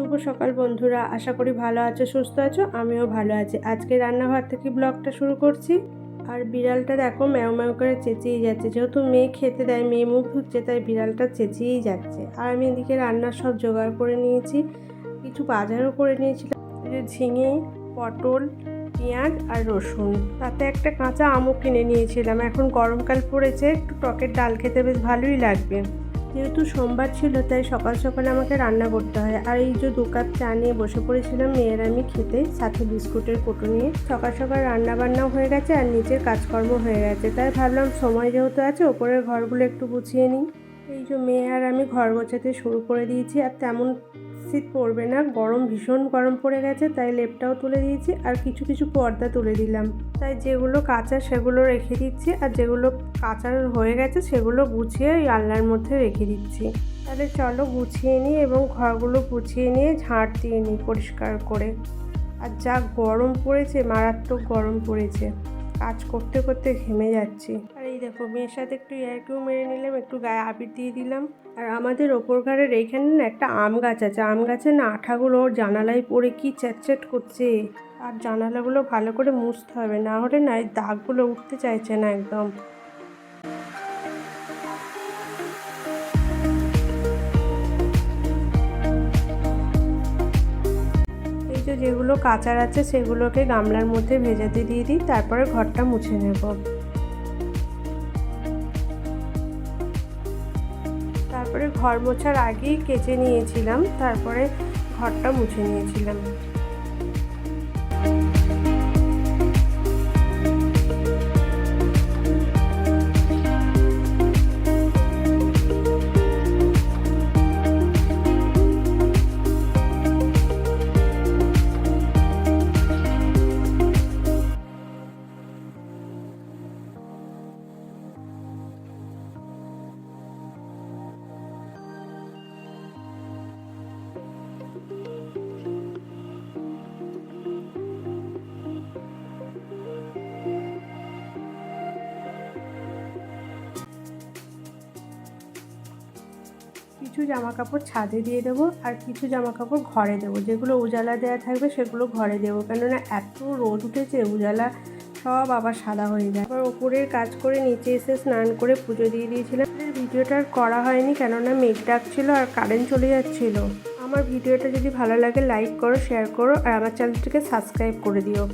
শুভ সকাল বন্ধুরা। আশা করি ভালো আছো, সুস্থ আছো, আমিও ভালো আছি। আজকে রান্নাঘর থেকে ব্লগটা শুরু করছি। আর বিড়ালটা দেখো ম্যাও ম্যাও করে চেঁচিয়েই যাচ্ছে। যেহেতু মেয়ে খেতে দেয়, মেয়ে মুখ ধুচ্ছে, তাই বিড়ালটা চেঁচিয়েই যাচ্ছে। আর আমি এদিকে রান্নার সব জোগাড় করে নিয়েছি। কিছু বাজারও করে নিয়েছিলাম ঝিঙে, পটল, পেঁয়াজ আর রসুন। তাতে একটা কাঁচা আমও কিনে নিয়েছিলাম। এখন গরমকাল পড়েছে, একটু টকের ডাল খেতে বেশ ভালোই লাগবে। যেহেতু সোমবার ছিল, তাই সকাল সকাল আমাকে রান্না করতে হয়। আর এই যে দু কাপ চা নিয়ে বসে পড়েছিলাম, মেয়ের আমি খেতে, সাথে বিস্কুটের কোটো নিয়ে। সকাল সকাল রান্না বান্নাও হয়ে গেছে আর নিচের কাজকর্ম হয়ে গেছে। তাই ভাবলাম, সময় যেহেতু আছে, ওপরের ঘরগুলো একটু গুছিয়ে নিই। এই যে মেয়ে আর আমি ঘর গোছাতে শুরু করে দিয়েছি, আর তেমন শীত পড়বে না, গরম ভীষণ গরম পড়ে গেছে, তাই লেপটাও তুলে দিয়েছি আর কিছু কিছু পর্দা তুলে দিলাম। তাই যেগুলো কাঁচা সেগুলো রেখে দিচ্ছি আর যেগুলো কাঁচা হয়ে গেছে সেগুলো গুছিয়ে ওই আলনার মধ্যে রেখে দিচ্ছি। তাহলে চলো গুছিয়ে নিই এবং ঘরগুলো গুছিয়ে নিয়ে ঝাঁট দিয়ে নিই পরিষ্কার করে। আর যা গরম পড়েছে, মারাত্মক গরম পড়েছে। কাজ করতে করতে ঘেমে যাচ্ছি। দেখো, মেয়ের সাথে একটু ইয়ারকিউ মেরে নিলাম, একটু গায়ে আবির দিয়ে দিলাম। আর আমাদের ওপর ঘরের এইখানে না একটা আম গাছ আছে। আম গাছের না আঠাগুলো জানালায় পড়ে কি চ্যাটচ্যাট করছে। আর জানালাগুলো ভালো করে মুছতে হবে, না হলে না এই দাগগুলো উঠতে চাইছে না একদম। যেগুলো কাঁচার আছে, সেগুলোকে গামলার মধ্যে ভেজাতে দিয়ে দিই তারপরে ঘরটা মুছে নেব। তারপরে ঘর মোছার আগেই কেচে নিয়েছিলাম তারপরে ঘরটা মুছে নিয়েছিলাম। কিছু জামা কাপড় ছাদে দিয়ে দেবো আর কিছু জামা কাপড় ঘরে দেবো। যেগুলো উজালা দেওয়া থাকবে সেগুলো ঘরে দেবো। কেননা এত রোদ উঠেছে, উজালা সব আবার সাদা হয়ে যায়। আবার ওপরের কাজ করে নিচে এসে স্নান করে পুজো দিয়ে দিয়েছিলাম। ভিডিওটা আর করা হয়নি, কেননা মেঘ ডাকছিল আর কারেন্ট চলে যাচ্ছিল। আমার ভিডিওটা যদি ভালো লাগে, লাইক করো, শেয়ার করো আর আমার চ্যানেলটিকে সাবস্ক্রাইব করে দিও।